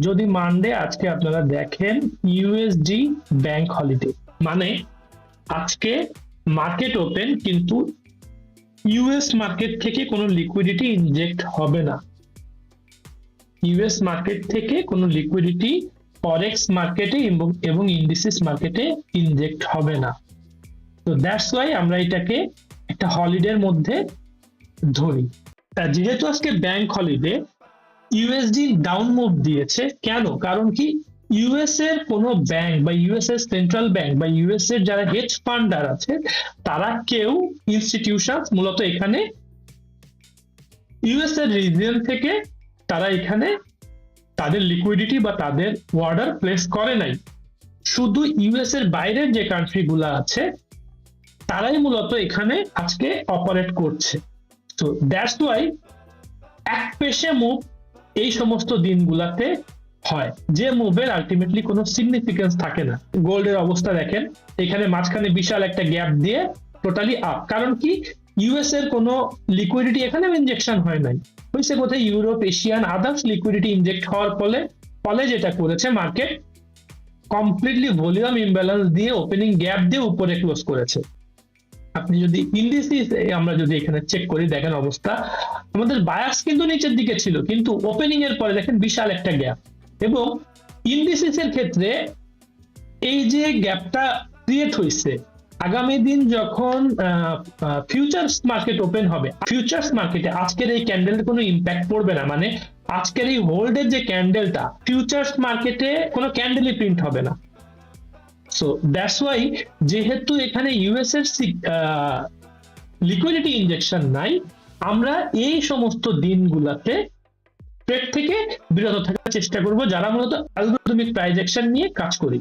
যদি মানডে আজকে আপনারা দেখেন ইউএসডি ব্যাংক হলিডে মানে আজকে মার্কেট ওপেন কিন্তু ইউএস মার্কেট থেকে কোনো লিকুইডিটি ইনজেক্ট হবে না। ইউএস মার্কেট থেকে কোনো লিকুইডিটি ফরেক্স মার্কেটে এবং ইন্ডিসিস মার্কেটে ইনজেক্ট হবে না। তো দ্যাটস ওয়াই আমরা এটাকে একটা হলিডের মধ্যে ধরি। তা যেহেতু আজকে bank holiday USD down move দিয়েছে। কেন? কারণ কি ইউএস এর কোনো ব্যাংক বা ইউএস এর সেন্ট্রাল ব্যাংক বা ইউএস এর যারা হেজ ফান্ডার আছে, তারা কেউ ইনস্টিটিউশন মূলত এখানে ইউএস এর রিজিয়ন থেকে তারা এখানে তাদের লিকুইডিটি বা তাদের অর্ডার প্লেস করে নাই। শুধু ইউএস এর বাইরের যে কান্ট্রি গুলো আছে, তারাই মূলত এখানে আজকে অপারেট করছে। তো দ্যাটস ওয়াই এক পেশে মুভ এই সমস্ত দিনগুলাতে হয়, যে মুভের আলটিমেটলি কোনো সিগনিফিকেন্স থাকে না। গোল্ডের অবস্থা দেখেন, এখানে মাঝখানে বিশাল একটা গ্যাপ দিয়ে টোটালি আপ কারণ কি ইউএস এর কোনো লিকুইডিটি এখানে ইনজেকশন হয় নাই। হয়েছে কোথায় Europe Asian others liquidity inject হওয়ার ফলে ফলে যেটা করেছে মার্কেট কমপ্লিটলি ভলিউম ইমব্যালেন্স দিয়ে ওপেনিং গ্যাপ দিয়ে উপরে ক্লোজ করেছে। আপনি যদি ইন্ডিসিস আমরা যদি এখানে চেক করি, দেখেন অবস্থা। আমাদের বায়াস কিন্তু নিচের দিকে ছিল, কিন্তু ওপেনিং এর পরে দেখেন বিশাল একটা গ্যাপ এবং ইন্ডিসিস এর ক্ষেত্রে এই যে গ্যাপটা ক্রিয়েট হয়েছে, আগামী দিন যখন ফিউচার্স মার্কেট ওপেন হবে ফিউচার্স মার্কেটে আজকের এই ক্যান্ডেলের কোনো ইম্প্যাক্ট পড়বে না। মানে আজকের এই হোল্ডের যে ক্যান্ডেলটা ফিউচার্স মার্কেটে কোনো ক্যান্ডেলই প্রিন্ট হবে না। সো দ্যাটস ওয়াই যেহেতু এখানে ইউএস এর লিকুইডিটি ইনজেকশন নাই, আমরা এই সমস্ত দিনগুলাতে ট্রেড থেকে বিরত থাকার চেষ্টা করব, যারা মূলত অ্যালগোরিদমিক প্রাইজেকশন নিয়ে কাজ করি।